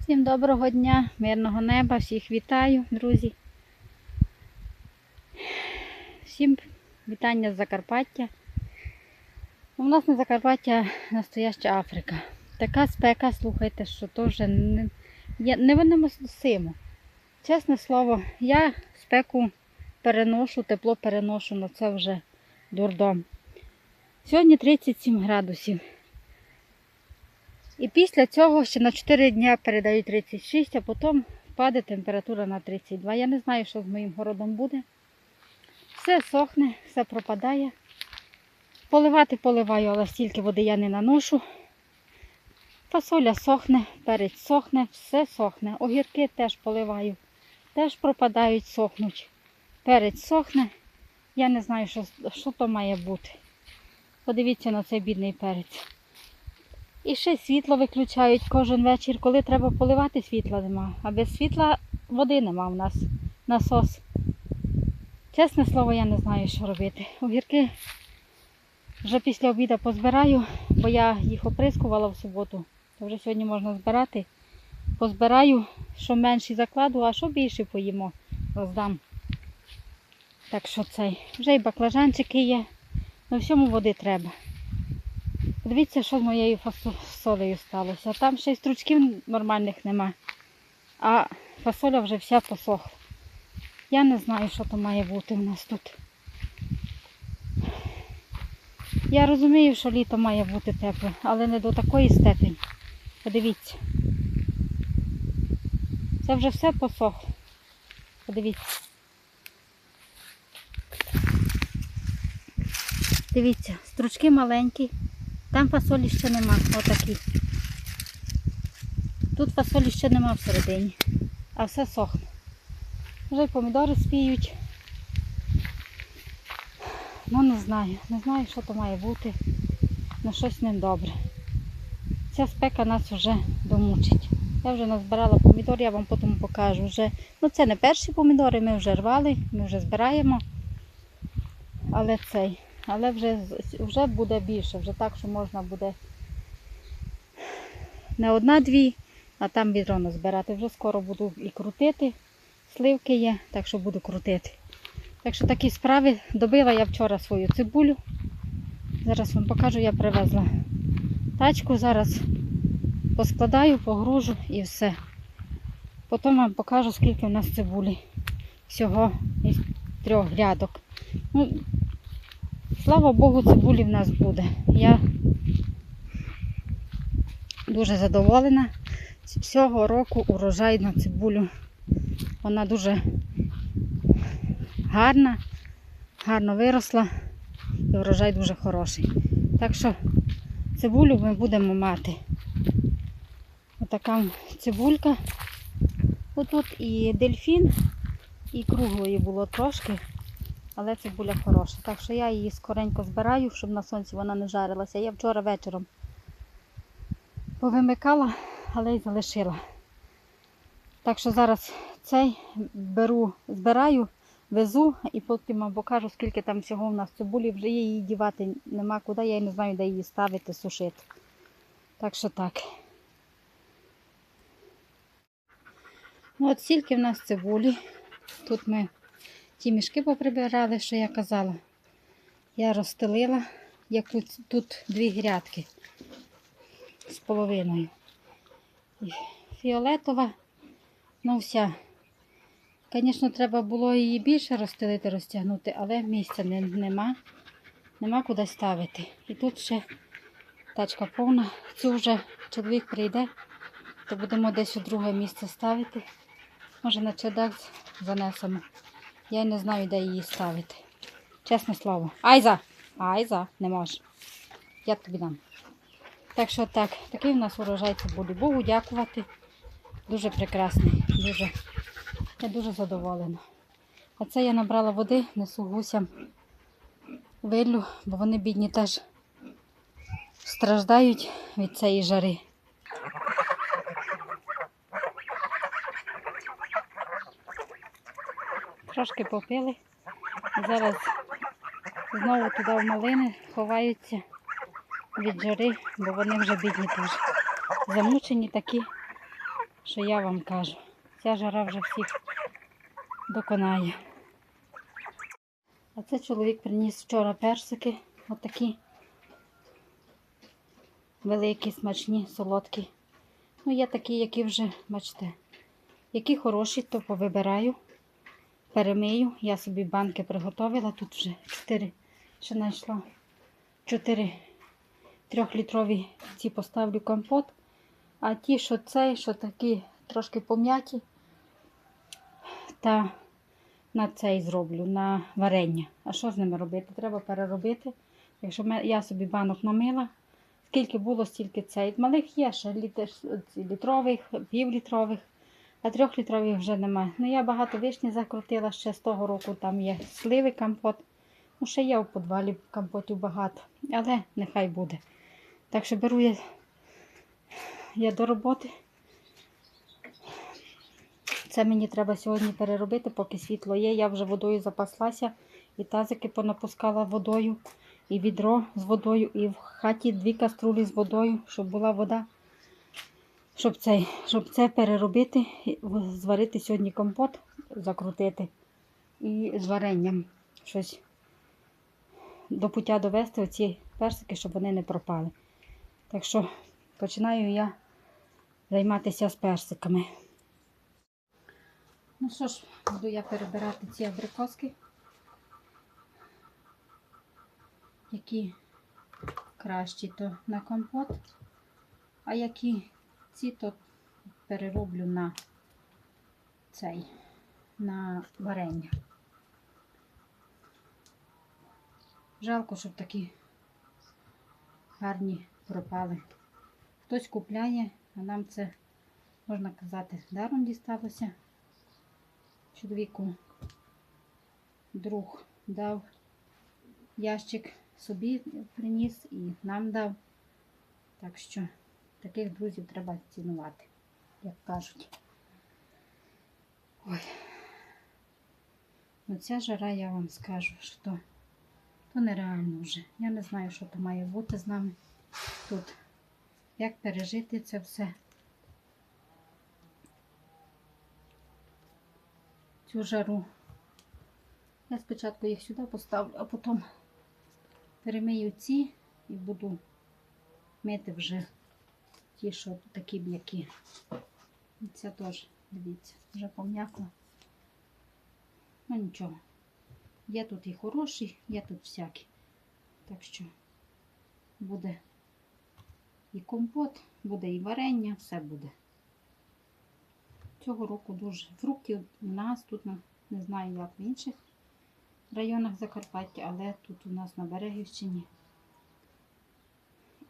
Всім доброго дня, мирного неба, всіх вітаю, друзі. Всім вітання з Закарпаття. У нас на Закарпаття настояща Африка. Така спека, слухайте, що то вже не, я- невиносимо. Чесне слово, я спеку переношу, тепло переношу, але це вже дурдом. Сьогодні 37 градусів. І після цього ще на 4 дні передають 36, а потім впаде температура на 32. Я не знаю, що з моїм городом буде. Все сохне, все пропадає. Поливати поливаю, але стільки води я не наношу. Фасоля сохне, перець сохне, все сохне. Огірки теж поливаю. Теж пропадають, сохнуть. Перець сохне. Я не знаю, що, що то має бути. Подивіться на цей бідний перець. І ще світло виключають кожен вечір. Коли треба поливати, світла нема. А без світла води нема в нас. Насос. Чесне слово, я не знаю, що робити. Огірки вже після обіду позбираю, бо я їх оприскувала в суботу. То вже сьогодні можна збирати. Позбираю, що менші закладу, а що більше поїмо, роздам. Так що цей. Вже і баклажанчики є. На всьому води треба. Подивіться, що з моєю фасолею сталося. Там ще й стручків нормальних нема. А фасоля вже вся посохла. Я не знаю, що то має бути у нас тут. Я розумію, що літо має бути тепле, але не до такої степені. Подивіться. Це вже все посохло. Подивіться. Дивіться, стручки маленькі. Там фасолі ще нема, отакі. Тут фасолі ще нема всередині, а все сохне. Вже помідори спіють. Ну не знаю, не знаю, що то має бути. На щось не добре. Ця спека нас вже домучить. Я вже назбирала помідор, я вам потім покажу. Вже, ну це не перші помідори, ми вже рвали, ми вже збираємо. Але цей, але вже, вже буде більше, вже так, що можна буде не одна-дві, а там відро назбирати. Вже скоро буду і крутити. Сливки є, так що буду крутити. Так що такі справи. Добила я вчора свою цибулю. Зараз вам покажу, я привезла тачку. Зараз поскладаю, погружу і все. Потім вам покажу, скільки в нас цибулі. Всього із трьох грядок. Ну, слава Богу, цибулі в нас буде. Я дуже задоволена. Цього року урожай на цибулю. Вона дуже гарна, гарно виросла і врожай дуже хороший. Так що цибулю ми будемо мати. Отака цибулька. Отут і дельфін, і круглої було трошки, але цибуля хороша. Так що я її скоренько збираю, щоб на сонці вона не жарилася. Я вчора вечором повимикала, але й залишила. Так що зараз цей беру, збираю, везу і потім вам покажу, скільки там всього в нас цибулі. Вже її дівати нема куди, я й не знаю, де її ставити, сушити. Так що так. Ну, от стільки в нас цибулі. Тут ми ті мішки поприбирали, що я казала. Я розстелила, як тут, тут дві грядки з половиною. Фіолетова, ну вся. Звісно, треба було її більше розстелити, розтягнути, але місця не, нема. Нема куди ставити. І тут ще тачка повна. Цю вже чоловік прийде, то будемо десь у друге місце ставити. Може на чердак занесемо. Я не знаю, де її ставити. Чесне слово. Айза! Айза, не можеш. Я тобі дам. Так що так, такий у нас урожай цибулі. Богу дякувати. Дуже прекрасний. Дуже, я дуже задоволена. А це я набрала води, несу гусям виллю, бо вони бідні теж страждають від цієї жари. Трошки попили. Зараз знову туди в малини ховаються від жари, бо вони вже бідні теж. Замучені такі. що я вам кажу. Ця жара вже всіх доконає. А це чоловік приніс вчора персики, отакі великі, смачні, солодкі. Ну, є такі, які вже, бачите, які хороші, то повибираю, перемию. Я собі банки приготувала. Тут вже 4, ще знайшла 4 трьохлітрові ці поставлю компот. А ті, що цей, що такі трошки пом'яті, та на цей зроблю, на варення. А що з ними робити? Треба переробити. Якщо я собі банок намила, скільки було, стільки цей. Малих є ще літрових, півлітрових, а трьохлітрових вже немає. Ну я багато вишні закрутила ще з того року, там є сливий компот. Ну, ще є у подвалі компотів багато, але нехай буде. Так що беру я, я до роботи. Це мені треба сьогодні переробити, поки світло є. Я вже водою запаслася і тазики понапускала водою, і відро з водою, і в хаті дві каструлі з водою, щоб була вода. Щоб, цей, щоб це переробити, зварити сьогодні компот, закрутити і з варенням щось до пуття довести оці персики, щоб вони не пропали. Так що починаю я займатися з персиками. Ну що ж, буду я перебирати ці абрикоски, які кращі, то на компот, а які ці, то перероблю на цей, на варення. Жалко, щоб такі гарні пропали. Хтось купляє, а нам це, можна казати, даром дісталося. Чоловіку друг дав ящик собі приніс і нам дав. Так що таких друзів треба цінувати, як кажуть. Ой. Ну ця жара, я вам скажу, що то, нереально вже. Я не знаю, що то має бути з нами тут. Як пережити це все. Цю жару. Я спочатку їх сюди поставлю, а потім перемию ці і буду мити вже ті, що такі м'які. Це теж, дивіться, вже пом'якла. Ну нічого. Є тут і хороші, є тут всякі. Так що буде і компот, буде і варення, все буде. Цього року дуже фруктів у нас тут не знаю, як в інших районах Закарпаття, але тут у нас на Берегівщині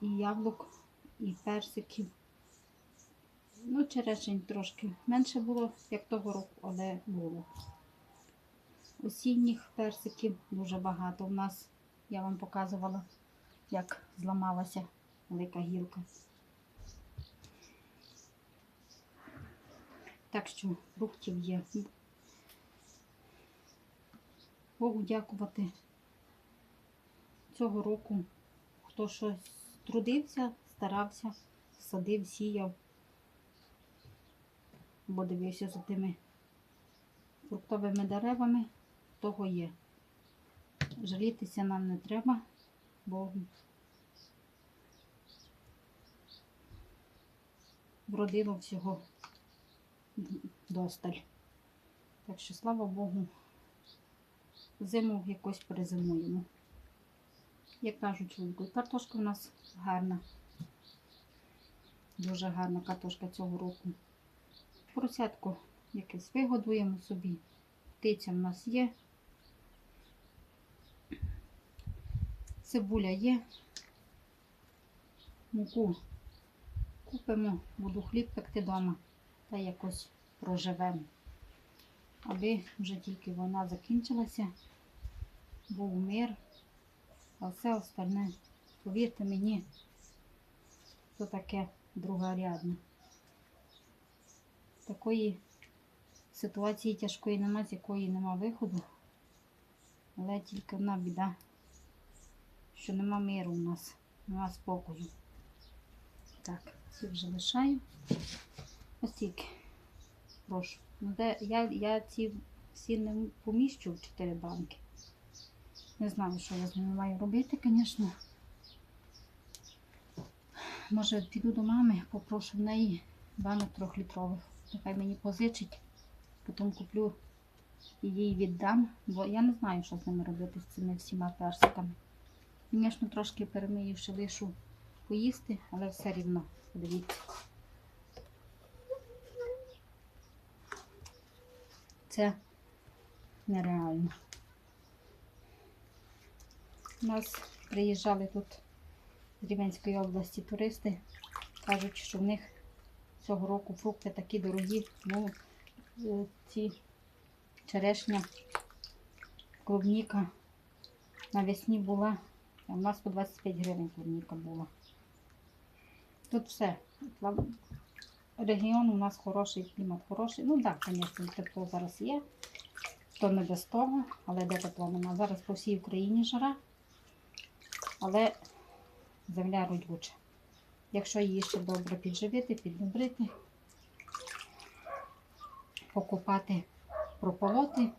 і яблук, і персиків. Ну, черешень трошки менше було, як того року, але було. Осінніх персиків дуже багато. У нас я вам показувала, як зламалася велика гілка. Так що фруктів є. Богу дякувати. Цього року хто щось трудився, старався, садив, сіяв, бо дивився за тими фруктовими деревами, того є. Жалітися нам не треба, бо вродило всього досталь. Так що, слава Богу, зиму якось перезимуємо. Як кажуть, картошка у нас гарна. Дуже гарна картошка цього року. Поросятку якесь вигодуємо собі. Птиця в нас є. Цибуля є. Муку купимо, буду хліб пекти вдома та якось проживемо. Аби вже тільки війна закінчилася, був мир, а все остальне, повірте мені, то таке другорядне. Такої ситуації тяжкої нема, з якої нема виходу. Але тільки одна біда, що нема миру у нас, нема спокою. Так, ці вже лишаю. Ось тільки прошу. Ну, де, я, я ці всі не поміщу в 4 банки. Не знаю, що я з ними маю робити, звісно. Може, піду до мами, попрошу в неї банок трьохлітрових. Нехай мені позичить, потім куплю і їй віддам, бо я не знаю, що з ними робити з цими всіма персиками. Звісно, трошки перемию, ще лишу поїсти, але все рівно, подивіться. Це нереально. У нас приїжджали тут з Рівненської області туристи. Кажуть, що в них цього року фрукти такі дорогі. Ну, е, ці черешня, клубніка навесні була. а У нас по 25 гривень клубніка була. Тут все. Регіон у нас хороший, клімат хороший. Ну так, звісно, тепло зараз є. То не без того, але де тепло нема. Зараз по всій Україні жара, але земля родюча. Якщо її ще добре підживити, піддобрити, покупати, прополоти,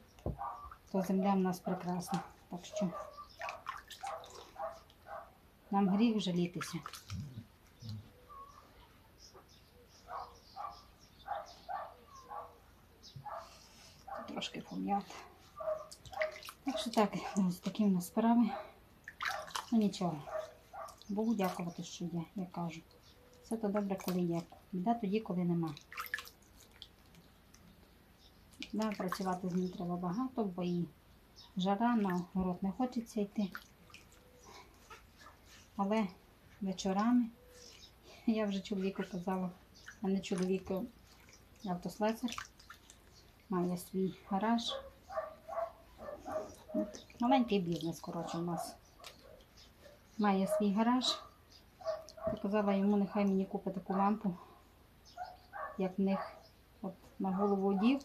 то земля в нас прекрасна. Так що нам гріх жалітися. Трошки пом'яти. Так що так, ось такі в нас справи. Ну нічого. Богу дякувати, що є, я кажу. Все то добре, коли є. Біда тоді, коли нема. Да, працювати з ним треба багато, бо і жара на город не хочеться йти. Але вечорами, я вже чоловіку казала, а не чоловіку автослесар, має свій гараж. Маленький бізнес, коротше, у нас має свій гараж. Показала йому, нехай мені купить таку лампу, як в них от на голову одів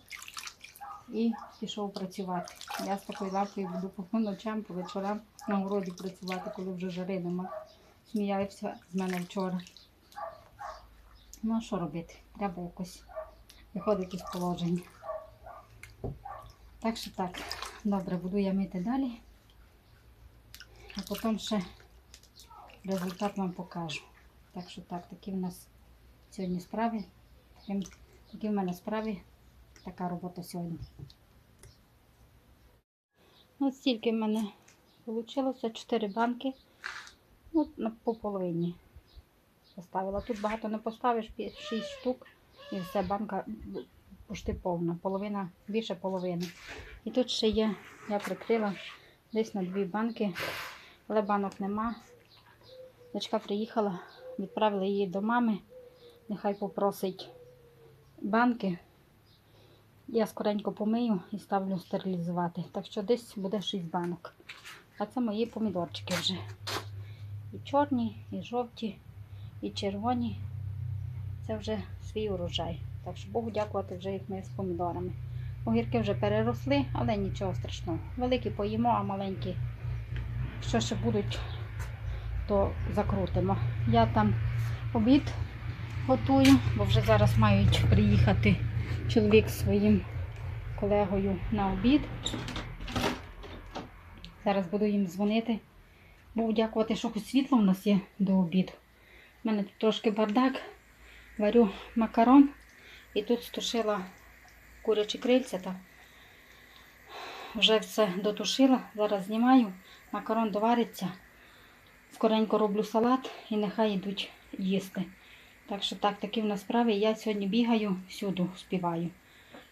і пішов працювати. Я з такою лампою буду по ночам, по вечорам на городі працювати, коли вже жари нема. Сміявся з мене вчора. Ну, а що робити? Треба якось виходити з положення. Так що так, добре, буду я мити далі, а потім ще результат вам покажу. Так що так, такі в нас сьогодні справи. Такі, в мене справи, така робота сьогодні. Ось стільки в мене вийшло, 4 банки. Ну, по половині поставила. Тут багато не поставиш, 6 штук і все, банка почти повна. Половина, більше половини. І тут ще є, я прикрила десь на дві банки, але банок нема. Дочка приїхала, відправила її до мами. Нехай попросить банки. Я скоренько помию і ставлю стерилізувати. Так що десь буде 6 банок. А це мої помідорчики вже. І чорні, і жовті, і червоні. Це вже свій урожай. Так що Богу дякувати вже їх ми з помідорами. Огірки вже переросли, але нічого страшного. Великі поїмо, а маленькі, що ще будуть, то закрутимо. Я там обід готую, бо вже зараз мають приїхати чоловік зі своїм колегою на обід. Зараз буду їм дзвонити. Богу дякувати, що хоч світло в нас є до обіду. У мене тут трошки бардак. Варю макарон і тут стушила курячі крильця. Та вже все дотушила. Зараз знімаю, макарон довариться. Скоренько роблю салат і нехай йдуть їсти. Так що так, такі в нас справи. Я сьогодні бігаю, всюди співаю.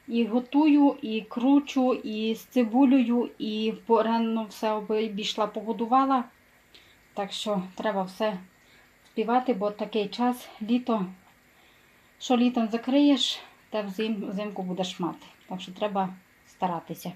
І готую, і кручу, і з цибулею, і порано все обійшла, погодувала. Так що треба все співати, бо такий час, літо, що літом закриєш, те взим, взимку будеш мати. Так що треба старатися.